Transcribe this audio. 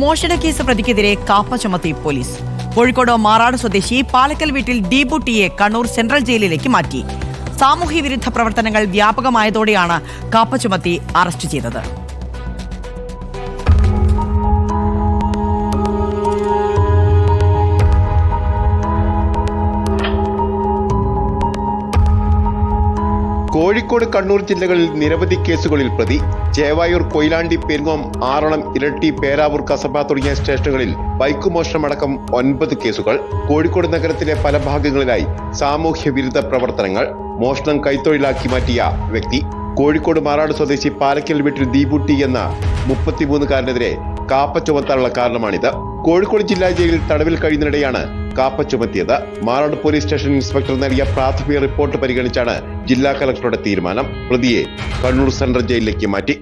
മോഷണ കേസ് പ്രതിക്കെതിരെ കാപ്പ ചുമത്തി പോലീസ്. കോഴിക്കോട് മാറാട് സ്വദേശി പാലക്കൽ വീട്ടിൽ ഡീബുട്ടിയെ ടിയെ കണ്ണൂർ സെൻട്രൽ ജയിലിലേക്ക് മാറ്റി. സാമൂഹ്യ വിരുദ്ധ പ്രവർത്തനങ്ങൾ വ്യാപകമായതോടെയാണ് കാപ്പ ചുമത്തി അറസ്റ്റ് ചെയ്തത്. കോഴിക്കോട് കണ്ണൂർ ജില്ലകളിൽ നിരവധി കേസുകളിൽ പ്രതി. ചേവായൂർ കൊയിലാണ്ടി പെരുങ്ങോം ആറളം ഇരട്ടി പേരാവൂർ കസബ തുടങ്ങിയ സ്റ്റേഷനുകളിൽ ബൈക്ക് മോഷണമടക്കം ഒൻപത് കേസുകൾ. കോഴിക്കോട് നഗരത്തിലെ പല ഭാഗങ്ങളിലായി സാമൂഹ്യ വിരുദ്ധ പ്രവർത്തനങ്ങൾ മോഷണം കൈത്തൊഴിലാക്കി മാറ്റിയ വ്യക്തി. കോഴിക്കോട് മാറാട് സ്വദേശി പാലക്കൽ വീട്ടിൽ ദീപുട്ടി എന്ന മുപ്പത്തിമൂന്നുകാരനെതിരെ കാപ്പ ചുമത്താനുള്ള കാരണമാണിത്. കോഴിക്കോട് ജില്ലാ ജയിലിൽ തടവിൽ കഴിയുന്നതിനിടെയാണ് കാപ്പ ചുമത്തിയത്. മാറാട് പോലീസ് സ്റ്റേഷൻ ഇൻസ്പെക്ടർ നൽകിയ പ്രാഥമിക റിപ്പോർട്ട് പരിഗണിച്ചാണ് ജില്ലാ കലക്ടറുടെ തീരുമാനം പ്രതിയെ കണ്ണൂർ സെൻട്രൽ ജയിലിലേക്ക് മാറ്റി.